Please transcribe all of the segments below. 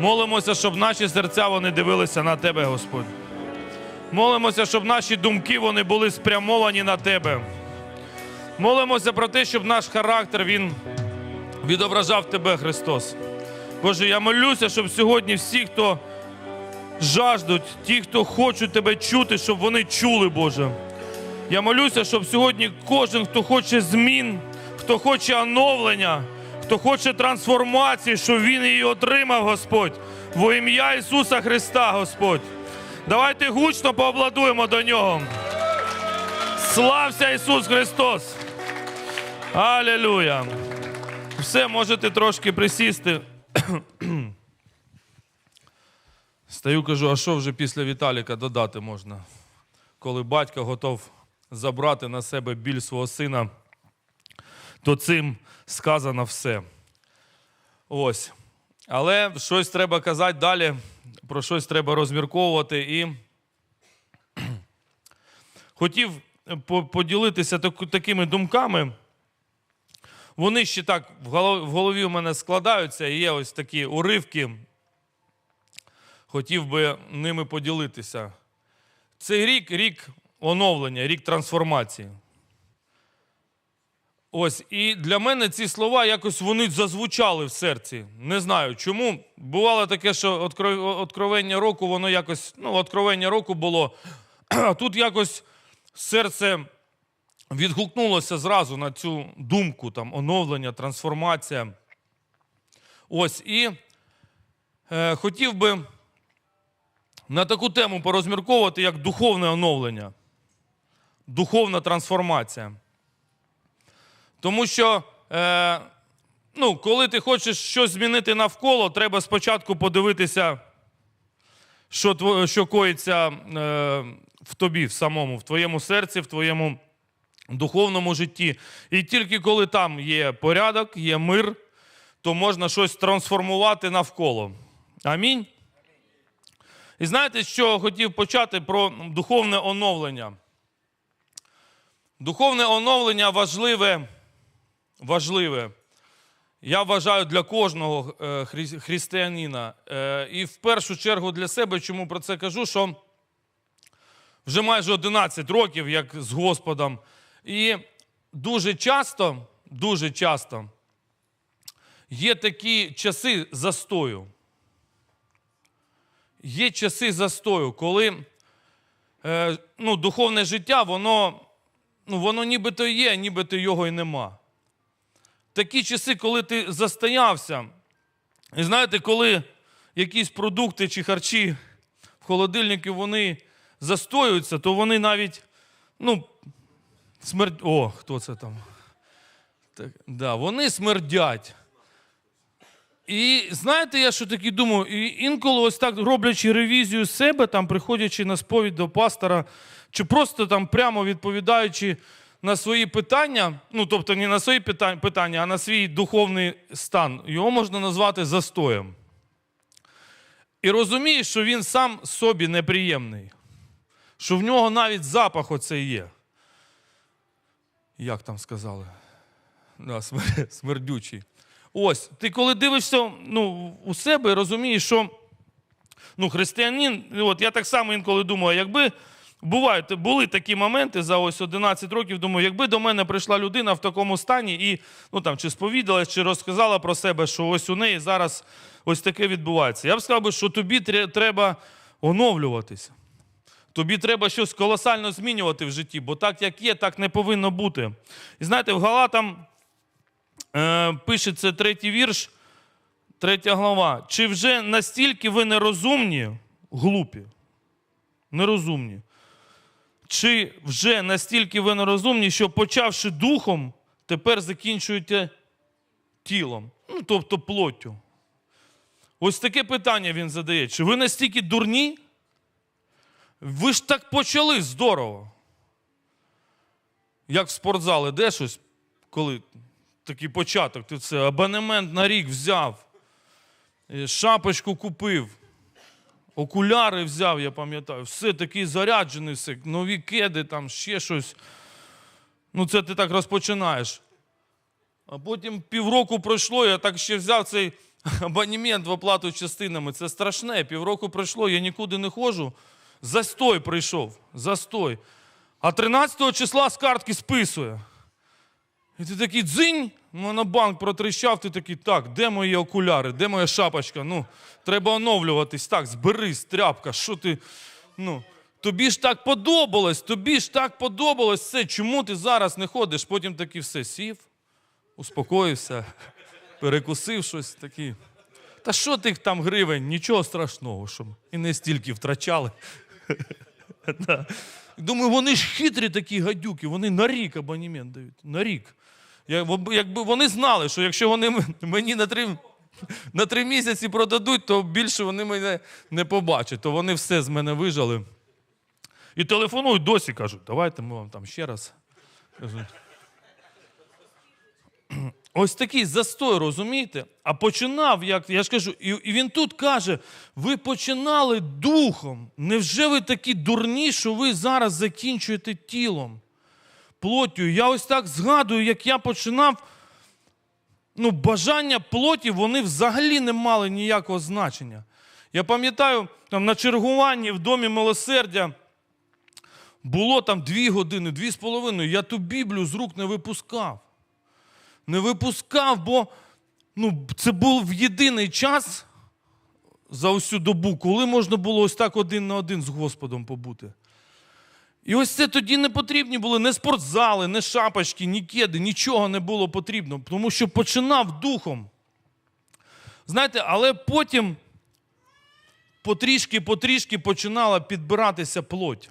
Молимося, щоб наші серця вони дивилися на Тебе, Господь. Молимося, щоб наші думки вони були спрямовані на Тебе. Молимося про те, щоб наш характер він відображав Тебе, Христос. Боже, я молюся, щоб сьогодні всі, хто жаждуть, ті, хто хочуть Тебе чути, щоб вони чули, Боже. Я молюся, щоб сьогодні кожен, хто хоче змін, хто хоче оновлення, хто хоче трансформації, щоб він її отримав, Господь, во ім'я Ісуса Христа, Господь. Давайте гучно пообладуємо до нього. Слався Ісус Христос! Алілюя! Все, можете трошки присісти. Стаю, кажу, а що вже після Віталіка додати можна? Коли батько готов забрати на себе біль свого сина, то цим сказано все. Ось. Але щось треба казати далі, про щось треба розмірковувати. І хотів поділитися такими думками. Вони ще так в голо- в голові у мене складаються, і є ось такі уривки. Хотів би ними поділитися. Цей рік рік оновлення, рік трансформації. Ось, і для мене ці слова якось вони зазвучали в серці. Не знаю чому. Бувало таке, що откро- откровення року, воно якось, ну, откровення року було. А тут якось серце відгукнулося зразу на цю думку, там, оновлення, трансформація. Ось, і е, хотів би на таку тему порозмірковувати, як духовне оновлення, духовна трансформація. Тому що, е, ну, коли ти хочеш щось змінити навколо, треба спочатку подивитися, що, що коїться е, в тобі, в самому, в твоєму серці, в твоєму духовному житті. І тільки коли там є порядок, є мир, то можна щось трансформувати навколо. Амінь. І знаєте, що хотів почати про духовне оновлення? Духовне оновлення важливе, важливе. Я вважаю для кожного е, християнина. Е, І в першу чергу для себе, чому про це кажу, що вже майже 11 років, як з Господом. І дуже часто, дуже часто є такі часи застою. Є часи застою, коли е, ну, духовне життя, воно, ну, воно нібито є, нібито його і нема. Такі часи, коли ти застоявся, і знаєте, коли якісь продукти чи харчі в холодильнику вони застоюються, то вони навіть, ну, смерд... О, хто це там? Так, да, вони смердять. І знаєте, я що таки думаю, і інколи ось так роблячи ревізію себе, там приходячи на сповідь до пастора, чи просто там прямо відповідаючи на свої питання, ну тобто не на свої питання, а на свій духовний стан, його можна назвати застоєм. І розумієш, що він сам собі неприємний, що в нього навіть запах оцей є. Як там сказали? Да, смердючий. Ось, ти коли дивишся ну, у себе, розумієш, що ну, християнин, от я так само інколи думаю, якби бувають, були такі моменти за ось 11 років, думаю, якби до мене прийшла людина в такому стані і ну, там, чи сповідалась, чи розказала про себе, що ось у неї зараз ось таке відбувається. Я б сказав, би, що тобі треба оновлюватися. Тобі треба щось колосально змінювати в житті, бо так, як є, так не повинно бути. І знаєте, в Галатам е, пишеться третій вірш, третя глава. Чи вже настільки ви нерозумні, глупі? Нерозумні. Чи вже настільки ви нерозумні, що почавши духом, тепер закінчуєте тілом, ну, тобто плоттю? Ось таке питання він задає. Чи ви настільки дурні? Ви ж так почали здорово. Як в спортзал ідеш щось, коли такий початок, ти це абонемент на рік взяв, е, шапочку купив, окуляри взяв, я пам'ятаю, все такий заряджений, нові кеди, там ще щось. Ну, це ти так розпочинаєш. А потім півроку пройшло, я так ще взяв цей абонемент в оплату частинами. Це страшне. Півроку пройшло, я нікуди не ходжу. Застой прийшов. Застой. А 13 числа з картки списує. І ти такий дзинь, монобанк протріщав, ти такий, так, де мої окуляри, де моя шапочка? Ну, треба оновлюватись. Так, зберись, тряпка, що ти. Ну, тобі ж так подобалось, тобі ж так подобалось все. Чому ти зараз не ходиш? Потім такий все сів, успокоївся, перекусив щось такий. Та що тих там гривень? Нічого страшного, щоб і не стільки втрачали. Думаю, вони ж хитрі такі гадюки, вони на рік абонемент дають. На рік. Якби вони знали, що якщо вони мені на три, на три місяці продадуть, то більше вони мене не побачать, то вони все з мене вижали. І телефонують досі, кажуть, давайте ми вам там ще раз. Ось такий застой, розумієте? А починав, як я ж кажу, і він тут каже: ви починали духом. Невже ви такі дурні, що ви зараз закінчуєте тілом, плоттю? Я ось так згадую, як я починав. Ну, бажання плоті, вони взагалі не мали ніякого значення. Я пам'ятаю, там на чергуванні в домі милосердя було там дві години, дві з половиною. Я ту Біблію з рук не випускав не випускав, бо ну, це був єдиний час за усю добу, коли можна було ось так один на один з Господом побути. І ось це тоді не потрібні були не спортзали, не шапочки, ні кеди, нічого не було потрібно, тому що починав духом. Знаєте, але потім потрішки-потрішки починала підбиратися плоть.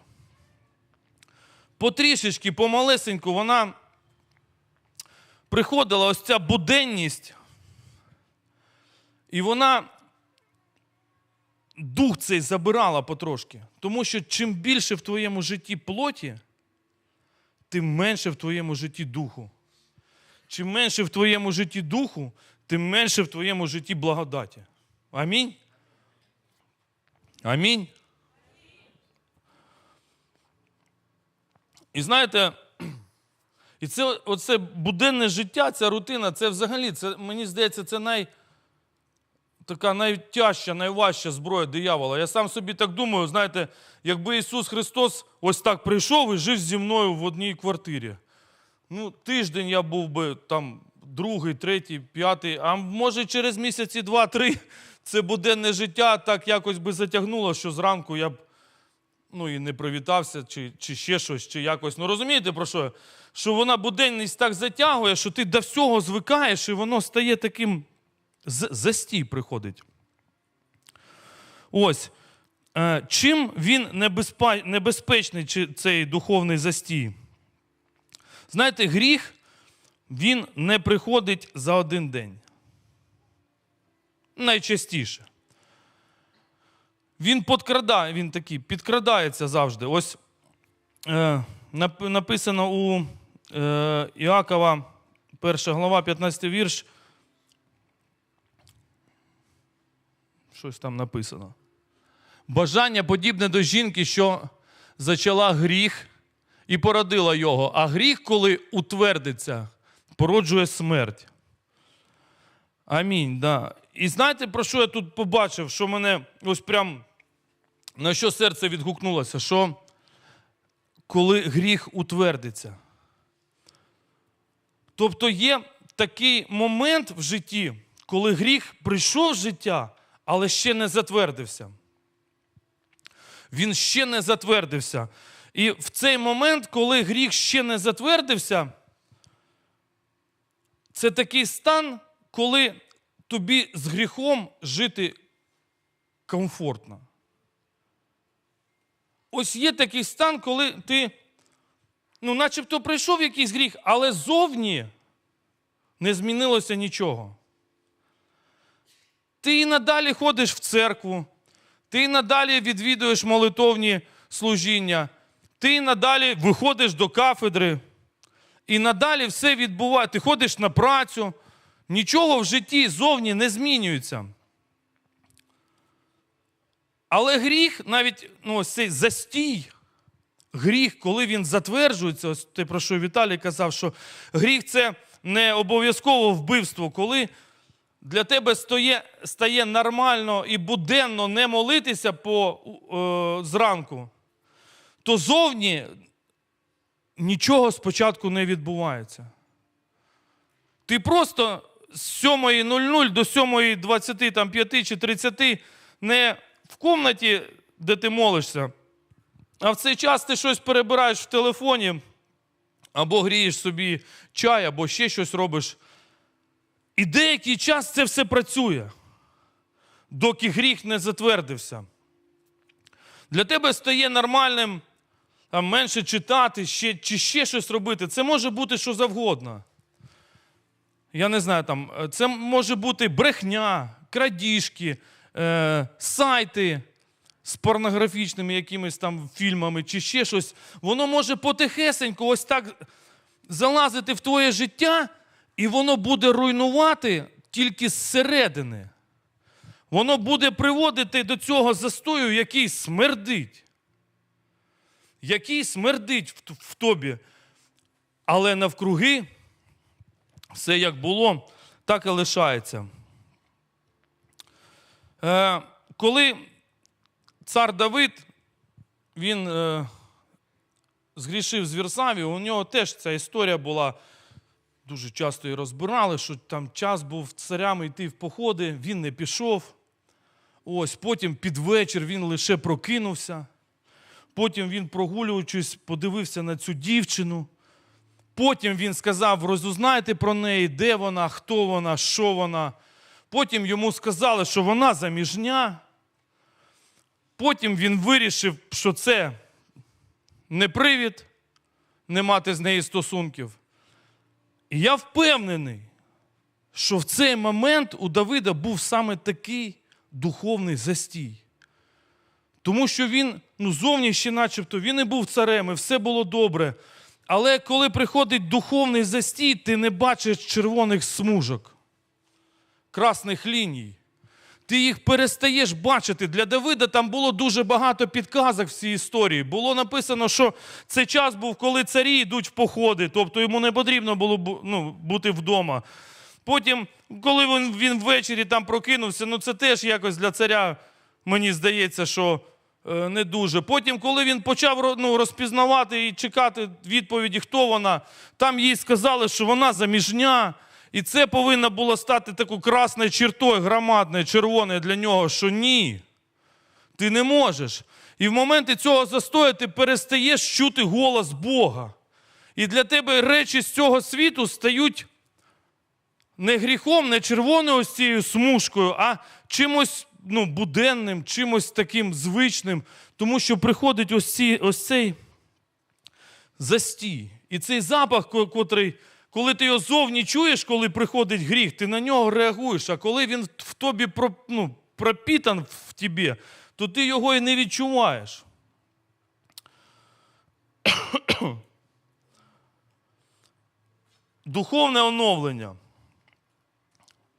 Потрішечки, помалесеньку, вона приходила ось ця буденність, і вона дух цей забирала потрошки. Тому що чим більше в твоєму житті плоті, тим менше в твоєму житті духу. Чим менше в твоєму житті духу, тим менше в твоєму житті благодаті. Амінь. Амінь. І знаєте, і це оце буденне життя, ця рутина, це взагалі, це, мені здається, це най, така найтяжча, найважча зброя диявола. Я сам собі так думаю, знаєте, якби Ісус Христос ось так прийшов і жив зі мною в одній квартирі. Ну, тиждень я був би там другий, третій, п'ятий, а може через місяці два-три це буденне життя так якось би затягнуло, що зранку я б ну і не привітався, чи, чи ще щось, чи якось. Ну розумієте про що? Що вона буденність так затягує, що ти до всього звикаєш, і воно стає таким з- застій приходить. Ось. Е, Чим він небезпечний, цей духовний застій? Знаєте, гріх, він не приходить за один день. Найчастіше. Він подкрадає, він такий, підкрадається завжди. Ось е, написано у е, Іакова, 1 глава, 15 вірш. Щось там написано. Бажання подібне до жінки, що зачала гріх і породила його. А гріх, коли утвердиться, породжує смерть. Амінь. Да. І знаєте, про що я тут побачив, що мене ось прям на що серце відгукнулося? Що коли гріх утвердиться. Тобто є такий момент в житті, коли гріх прийшов в життя, але ще не затвердився. Він ще не затвердився. І в цей момент, коли гріх ще не затвердився, це такий стан, коли тобі з гріхом жити комфортно. Ось є такий стан, коли ти, ну, начебто прийшов якийсь гріх, але зовні не змінилося нічого. Ти і надалі ходиш в церкву, ти і надалі відвідуєш молитовні служіння, ти і надалі виходиш до кафедри, і надалі все відбувається. Ти ходиш на працю, нічого в житті зовні не змінюється. Але гріх, навіть ну, ось цей застій, гріх, коли він затверджується, ось те, про що Віталій казав, що гріх це не обов'язково вбивство, коли для тебе стає, стає нормально і буденно не молитися по, е, зранку, то зовні нічого спочатку не відбувається. Ти просто з 7.00 до 7.20, там 5 чи 30 не в кімнаті, де ти молишся, а в цей час ти щось перебираєш в телефоні, або грієш собі чай, або ще щось робиш. І деякий час це все працює, доки гріх не затвердився. Для тебе стає нормальним там, менше читати ще, чи ще щось робити. Це може бути що завгодно. Я не знаю, там, е, це може бути брехня, крадіжки, е, сайти з порнографічними якимись там фільмами чи ще щось. Воно може потихесенько ось так залазити в твоє життя, і воно буде руйнувати тільки зсередини. Воно буде приводити до цього застою, який смердить. Який смердить в, тобі. Але навкруги все як було, так і лишається. Е, коли цар Давид, він е, згрішив з Вірсаві, у нього теж ця історія була, дуже часто її розбирали, що там час був царями йти в походи, він не пішов. Ось, потім під вечір він лише прокинувся. Потім він, прогулюючись, подивився на цю дівчину. Потім він сказав: розузнайте про неї, де вона, хто вона, що вона. Потім йому сказали, що вона заміжня. Потім він вирішив, що це не привід не мати з нею стосунків. І я впевнений, що в цей момент у Давида був саме такий духовний застій. Тому що він, ну, зовні ще начебто, він і був царем, і все було добре. Але коли приходить духовний застій, ти не бачиш червоних смужок, красних ліній. Ти їх перестаєш бачити. Для Давида там було дуже багато підказок в цій історії. Було написано, що це час був, коли царі йдуть в походи, тобто йому не потрібно було ну, бути вдома. Потім, коли він, він ввечері там прокинувся, ну це теж якось для царя, мені здається, що е, не дуже. Потім, коли він почав ну, розпізнавати і чекати відповіді, хто вона, там їй сказали, що вона заміжня. І це повинно було стати такою красною чертою, громадною, червоною для нього, що ні, ти не можеш. І в моменти цього застою ти перестаєш чути голос Бога. І для тебе речі з цього світу стають не гріхом, не червоною ось цією смужкою, а чимось ну, буденним, чимось таким звичним, тому що приходить ось, ці, ось цей застій. І цей запах, котрий, коли ти його зовні чуєш, коли приходить гріх, ти на нього реагуєш. А коли він в тобі ну, пропітан в тобі, то ти його і не відчуваєш. Духовне оновлення.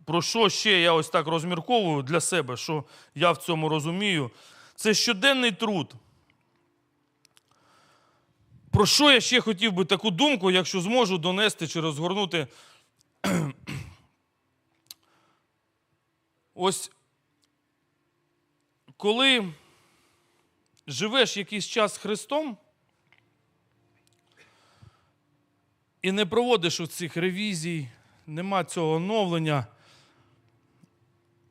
Про що ще я ось так розмірковую для себе, що я в цьому розумію? Це щоденний труд. Про що я ще хотів би таку думку, якщо зможу донести чи розгорнути? Ось коли живеш якийсь час Христом і не проводиш цих ревізій, нема цього оновлення.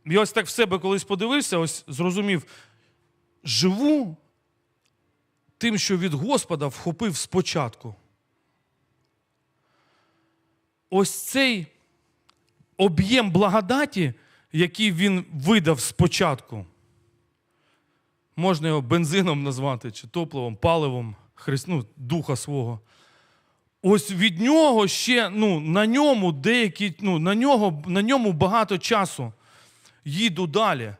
Я ось так в себе колись подивився, ось зрозумів, живу тим, що від Господа вхопив спочатку. Ось цей об'єм благодаті, який він видав спочатку, можна його бензином назвати, чи топливом, паливом ну, духа свого. Ось від нього ще ну, на ньому деякі, ну, на, нього, на ньому багато часу їду далі.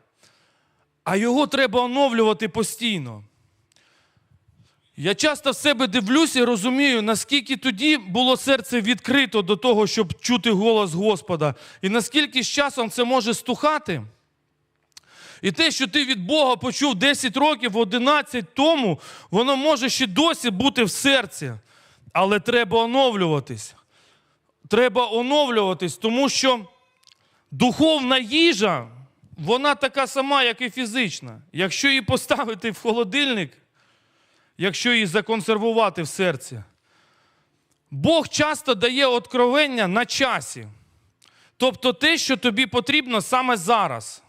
А його треба оновлювати постійно. Я часто в себе дивлюся і розумію, наскільки тоді було серце відкрито до того, щоб чути голос Господа, і наскільки з часом це може стухати. І те, що ти від Бога почув 10 років, 11 тому, воно може ще досі бути в серці. Але треба оновлюватись. Треба оновлюватись, тому що Духовна їжа, вона така сама, як і фізична. Якщо її поставити в холодильник, якщо її законсервувати в серці, Бог часто дає откровення на часі. Тобто те, що тобі потрібно саме зараз.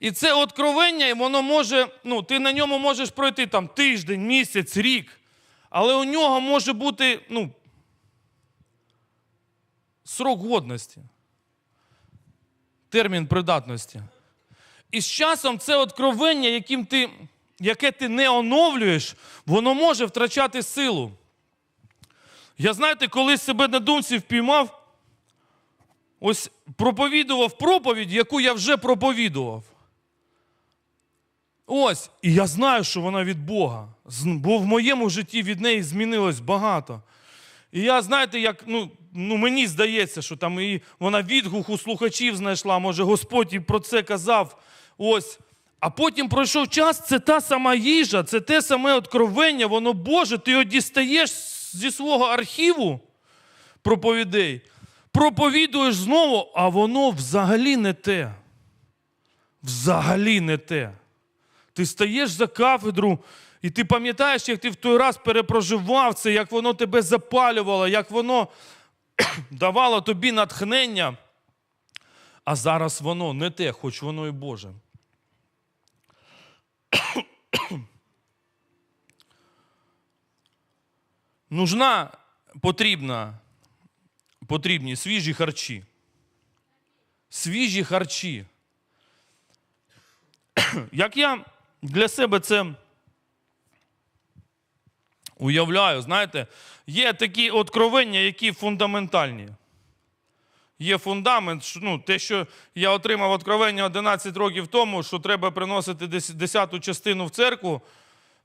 І це откровення, воно може, ну, ти на ньому можеш пройти там тиждень, місяць, рік. Але у нього може бути ну, срок годності, термін придатності. І з часом це откровення, яким ти, яке ти не оновлюєш, воно може втрачати силу. Я знаєте, коли себе на думці впіймав, ось проповідував проповідь, яку я вже проповідував. Ось, і я знаю, що вона від Бога, бо в моєму житті від неї змінилось багато. І я, знаєте, як ну, ну мені здається, що там і вона відгук слухачів знайшла, може Господь і про це казав. Ось. А потім пройшов час, це та сама їжа, це те саме откровення, воно Боже, ти його дістаєш зі свого архіву проповідей, проповідуєш знову, а воно взагалі не те. Взагалі не те. Ти стаєш за кафедру, і ти пам'ятаєш, як ти в той раз перепроживав це, як воно тебе запалювало, як воно давало тобі натхнення. А зараз воно не те, хоч воно і Боже. Нужна потрібна, потрібні свіжі харчі. Свіжі харчі. Як я для себе це уявляю, знаєте, є такі откровення, які фундаментальні. Є фундамент, ну, те, що я отримав откровення 11 років тому, що треба приносити дес- десяту частину в церкву.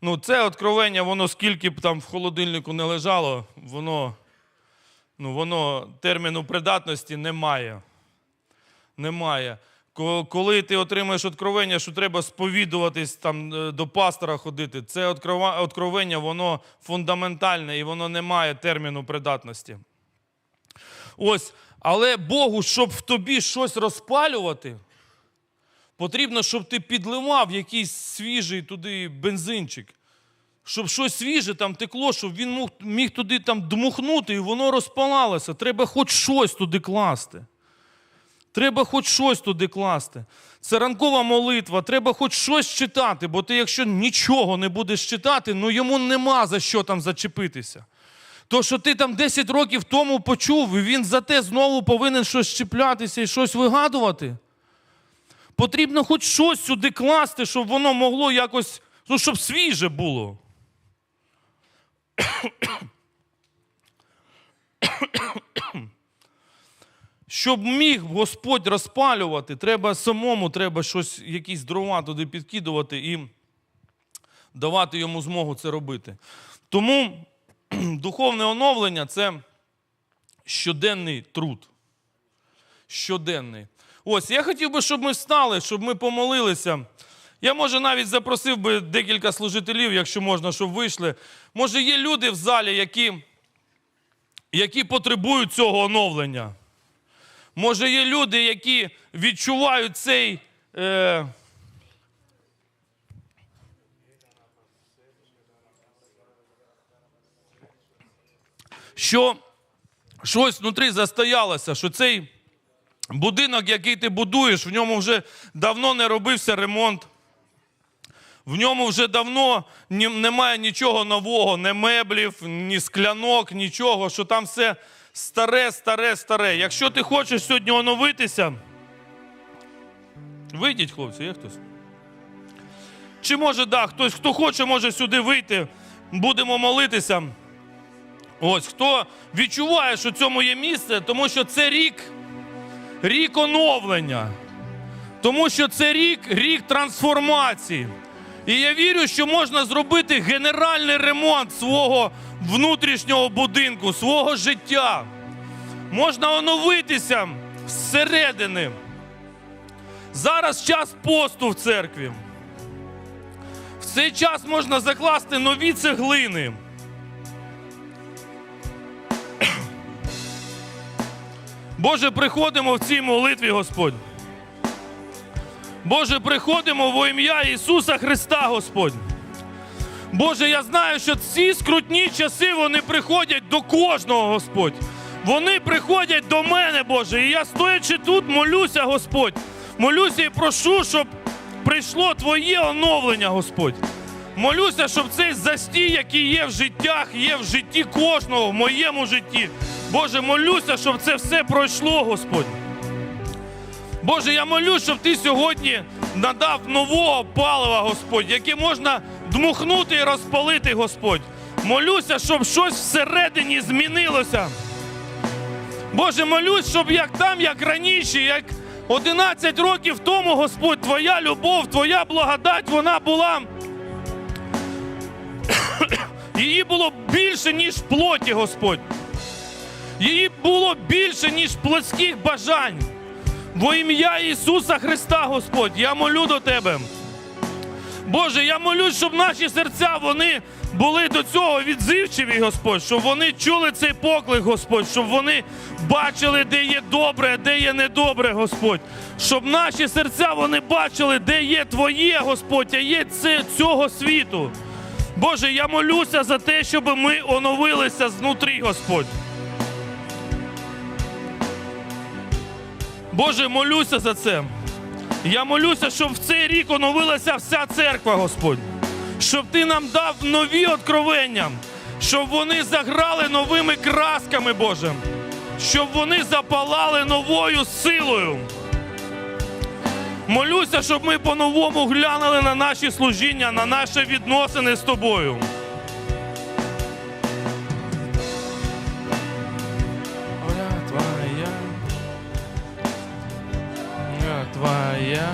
Ну, це откровення, воно скільки б там в холодильнику не лежало, воно, ну, воно терміну придатності не має. Немає. Коли ти отримаєш откровення, що треба сповідуватись там е, до пастора ходити, це откровення, воно фундаментальне і воно не має терміну придатності. Ось, але Богу, щоб в тобі щось розпалювати, потрібно, щоб ти підливав якийсь свіжий туди бензинчик. Щоб щось свіже там текло, щоб він міг туди там дмухнути і воно розпалалося. Треба хоч щось туди класти. Треба хоч щось туди класти. Це ранкова молитва, треба хоч щось читати, бо ти, якщо нічого не будеш читати, ну йому нема за що там зачепитися. То, що ти там 10 років тому почув, і він за те знову повинен щось чіплятися і щось вигадувати. Потрібно хоч щось сюди класти, щоб воно могло якось, ну, щоб свіже було. Щоб міг Господь розпалювати, треба самому, треба щось, якісь дрова туди підкидувати і давати йому змогу це робити. Тому духовне оновлення це щоденний труд. Щоденний. Ось, я хотів би, щоб ми встали, щоб ми помолилися. Я, може, навіть запросив би декілька служителів, якщо можна, щоб вийшли. Може, є люди в залі, які, які потребують цього оновлення. Може, є люди, які відчувають цей. Е... Що щось внутрі застоялося, що цей будинок, який ти будуєш, в ньому вже давно не робився ремонт. В ньому вже давно немає нічого нового, ні меблів, ні склянок, нічого, що там все старе, старе, старе. Якщо ти хочеш сьогодні оновитися, вийдіть, хлопці, є хтось? Чи може, да, хтось, хто хоче, може сюди вийти, будемо молитися. Ось хто відчуває, що цьому є місце, тому що це рік, рік оновлення. Тому що це рік, рік трансформації. І я вірю, що можна зробити генеральний ремонт свого внутрішнього будинку, свого життя. Можна оновитися зсередини. Зараз час посту в церкві. В цей час можна закласти нові цеглини. Боже, приходимо в цій молитві, Господь. Боже, приходимо во ім'я Ісуса Христа, Господь. Боже, я знаю, що ці скрутні часи вони приходять до кожного, Господь. Вони приходять до мене, Боже. І я стоячи тут, молюся, Господь. Молюся і прошу, щоб прийшло Твоє оновлення, Господь. Молюся, щоб цей застій, який є в життях, є в житті кожного, в моєму житті. Боже, молюся, щоб це все пройшло, Господь. Боже, я молюсь, щоб ти сьогодні надав нового палива, Господь, яке можна дмухнути і розпалити, Господь. Молюся, щоб щось всередині змінилося. Боже, молюсь, щоб як там, як раніше, як 11 років тому, Господь, Твоя любов, Твоя благодать, вона була. Її було більше, ніж плоті, Господь. Її було більше, ніж плотських бажань. Во ім'я Ісуса Христа, Господь, я молю до Тебе. Боже, я молюсь, щоб наші серця вони були до цього відзивчиві, Господь, щоб вони чули цей поклик, Господь, щоб вони бачили, де є добре, де є недобре, Господь. Щоб наші серця вони бачили, де є Твоє, Господь, а є цього світу. Боже, я молюся за те, щоб ми оновилися знутрі, Господь. Боже, молюся за це. Я молюся, щоб в цей рік оновилася вся церква, Господь. Щоб ти нам дав нові откровення, щоб вони заграли новими красками, Боже. Щоб вони запалали новою силою. Молюся, щоб ми по-новому глянули на наші служіння, на наші відносини з тобою. Твоя,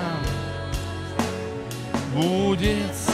будет